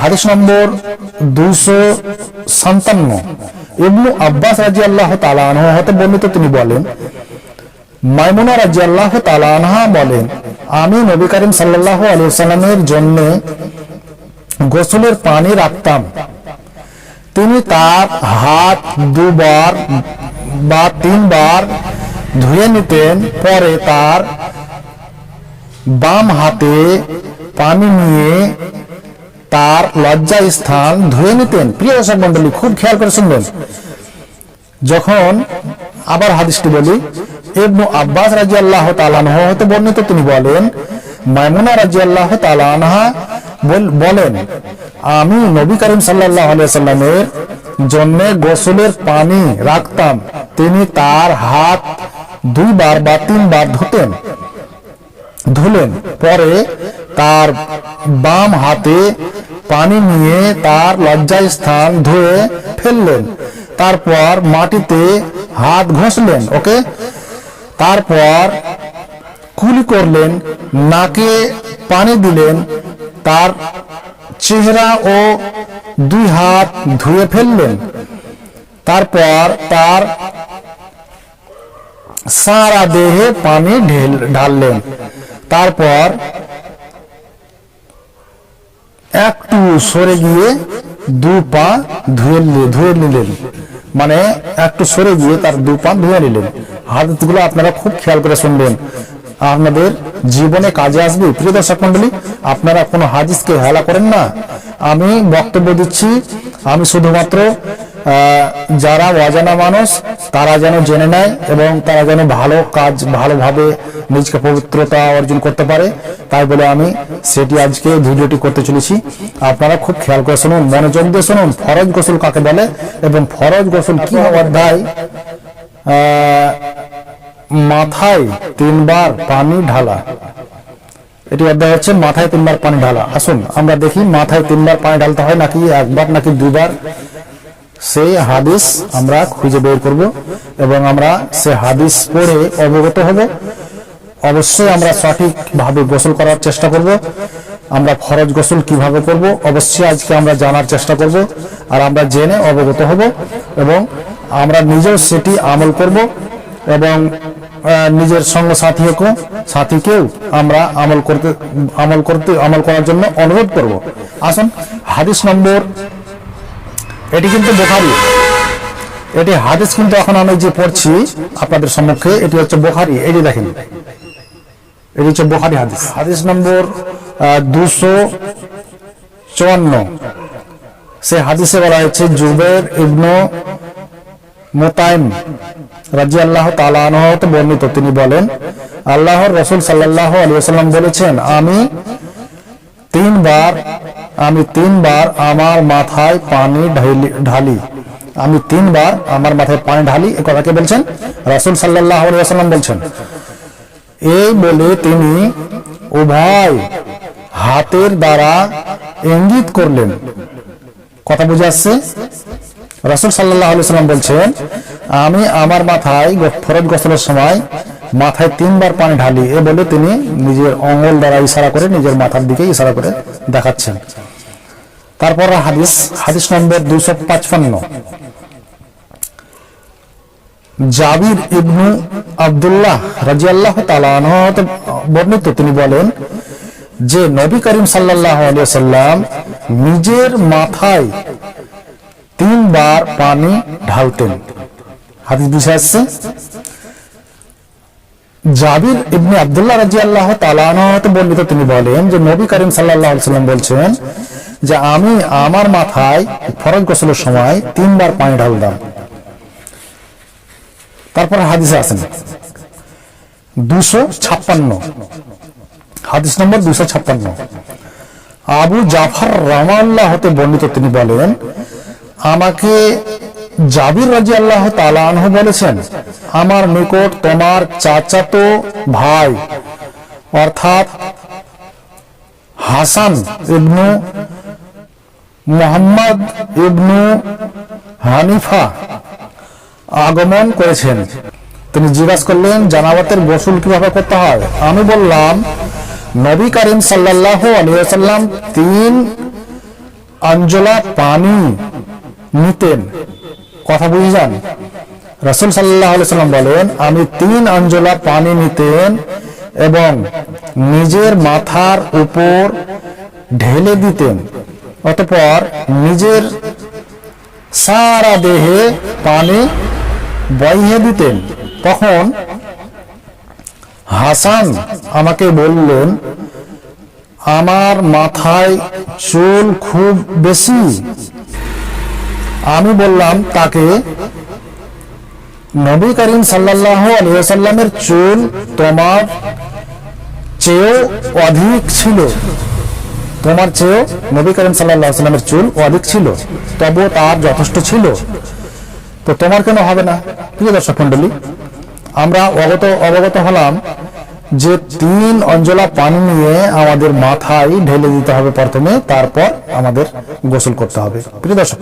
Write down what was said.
হাদিস নম্বর দুইশো সাতান্ন। ইবনু আব্বাস রাজি আল্লাহ তালা হতে বর্ণিত তিনি বলেন, মাইমুনা রাজি আল্লাহ তালানহা বলেন, আমি নবী করিম সাল্লাহ আলী সাল্লামের জন্য গোসলের পানি রাখতাম। তিনি তার হাত দুবার বা তিনবার ধুয়ে নিতেন, পরে তার বাম হাতে পানি নিয়ে তার লজ্জা স্থান ধুয়ে নিতেন। প্রিয় দর্শক মন্ডলী খুব খেয়াল করে শুনবেন। যখন আবার হাদিসটি বলি, ইবনু আব্বাস রাজি আল্লাহ তালানহ হতে বর্ণিত, তিনি বলেন, মাইমুনা রাজি আল্লাহ তালানহা বলেন, আমি নবী করিম সাল্লাহ সাল্লামের জন্য গোসলের পানি রাখতাম। তিনি তার হাত দুইবার বা তিনবার ধুতেন, ধুলেন। পরে তার বাম হাতে পানি নিয়ে তার লজ্জা স্থান ধুয়ে ফেললেন। তারপর মাটিতে হাত ঘষলেন, ওকে? তারপর কুলি করলেন, নাকে পানি দিলেন, তার চেহারা ও দুই হাত ধুয়ে ফেললেন। তারপর তার সারা দেহে পানি ঢেল ঢাললেন। তারপর একটু সরে গিয়ে দু পা ধুয়ে ধুয়ে নিলেন। মানে একটু সরে গিয়ে তার দু পা ধুয়ে নিলেন। হাতগুলো আপনারা খুব খেয়াল করে শুনবেন। আপনাদের জীবনে কাজে আসবে। প্রিয় দর্শক মন্ডলী, আপনারা কোনো হাদিসকে হেলা করেন না। আমি বক্তব্য দিচ্ছি। আমি শুধুমাত্র যারা অজানা মানুষ তারা যেন জেনে নেয় এবং তারা যেন ভালো কাজ, ভালোভাবে নিজকে পবিত্রতা অর্জন করতে পারে। তাই বলে আমি সেটি আজকে ভিডিওটি করতে চলেছি। আপনারা খুব খেয়াল করে শুনুন, মনোযোগ দিয়ে শুনুন, ফরজ গোসল কাকে বলে এবং ফরজ গোসল কি অধ্যায় মাথায় তিনবার পানি ঢালা। এটি অধ্যায় হচ্ছে মাথায় তিনবার পানি ঢালা। আসুন, আমরা দেখি মাথায় তিনবার পানি ঢালতে হয় নাকি একবার নাকি দুবার? সেই হাদিস আমরা খুঁজে বের করব এবং আমরা সে হাদিস পড়ে অবগত হব। অবশ্যই আমরা সঠিকভাবে গোসল করার চেষ্টা করব। আমরা ফরজ গোসল কীভাবে করব, অবশ্যই আজকে আমরা জানার চেষ্টা করব আর আমরা জেনে অবগত হব এবং আমরা নিজেও সেটি আমল করব এবং নিজের সঙ্গ সাথীকেও সাথীকেও আমরা আমল করতে আমল করতে, আমল করার জন্য অনুরোধ করব। আসুন, হাদিস নম্বর এটি কিন্তু বোখারি। এটি হাদিস কিন্তু এখন আমি যে পড়ছি আপনাদের সম্মুখে, এটি হচ্ছে বোখারি। এটি দেখেন। এটি হচ্ছে বোখারি হাদিস। হাদিস নম্বর দুশো চুয়ান্ন। সে হাদিসে বলা হয়েছে, জুবের ইবনু মোতাইম রাজি আল্লাহ তালাহতে বর্ণিত। তিনি বলেন, আল্লাহর রসুল সাল্লাহ আলিয়াল্লাম বলেছেন, আমি তিনবার আমি তিনবার আমার মাথায় পানি ঢালি আমি তিনবার আমার মাথায় পানি ঢালি, এ কথাকে বলছেন? রাসুল সাল্লাহ আলিয়াল্লাম বলছেন, এই বলে তিনি উভয় হাতের দ্বারা ইঙ্গিত করলেন। কথা বুঝে আসছে? রাসুল সাল্লাহ সাল্লাম বলছেন, আমি আমার মাথায় ফরজ গোসলের সময় মাথায় তিনবার পানি ঢালি। এ বলে তিনি নিজের অঙ্গল দ্বারা ইশারা করে নিজের মাথার দিকে ইশারা করে দেখাচ্ছেন। তারপর হাদিস হাদিস নম্বর দুইশো পাঁচপান্ন। জাবির ইবনু আব্দুল্লাহ রাজিয়াল্লাহ তালাহ বর্ণিত, তিনি বলেন যে নবী করিম সাল্লাহ সাল্লাম নিজের মাথায় তিনবার পানি ঢালতেন। হাদিস বিষয় আসছে জাবির ইবনে আবদুল্লাহ রাজি আল্লাহ তালানতে বর্ণিত, তিনি বলেন যে নবী করিম সাল্লাহ সাল্লাম বলছেন যে আমি আমার মাথায় ফরজ গোসলের সময় তিনবার পানি ঢালতাম তারপর হাদিসে আছেন দুশো ছাপ্পান্ন। হাদিস নম্বর দুশো ছাপ্পান্ন। আবু রামাল্লাহ হতে বর্ণিত তিনি বলেন, আমাকে জাবির রাজি আল্লাহ তালানহ বলেছেন, আমার নিকট তোমার চাচাতো ভাই, অর্থাৎ হাসান ইবনু মোহাম্মদ ইবনু হানিফা আগমন করেছেন। তিনি জিজ্ঞাসা করলেন জানাবাতের গোসল কীভাবে করতে হয়? আমি বললাম, নবী করিম সাল্লাহ আলিয়াল্লাম তিন আঞ্জলা পানি নিতেন। কথা বুঝে যান? রসুল সাল্লাহ সাল্লাম বলেন, আমি তিন আঞ্জলা পানি নিতেন এবং নিজের মাথার উপর ঢেলে দিতেন। অতপর নিজের সারা দেহে পানি বইয়ে দিতেন। তখন হাসান আমাকে বললেন, আমার মাথায় চুল খুব বেশি। আমি বললাম, তাকে নবী করিম সাল্লাহ চুল তোমার চেয়েও অধিক ছিল। তোমার চেয়েও নবী করিম সাল্লাহ সাল্লামের চুল অধিক ছিল, তবুও তার যথেষ্ট ছিল। তো তোমার কেন হবে না? প্রিয় দর্শক মন্ডলী আমরা অবগত অবগত হলাম যে তিন অঞ্জলা পানি নিয়ে আমাদের মাথায় ঢেলে দিতে হবে প্রথমে, তারপর আমাদের গোসল করতে হবে। প্রিয় দর্শক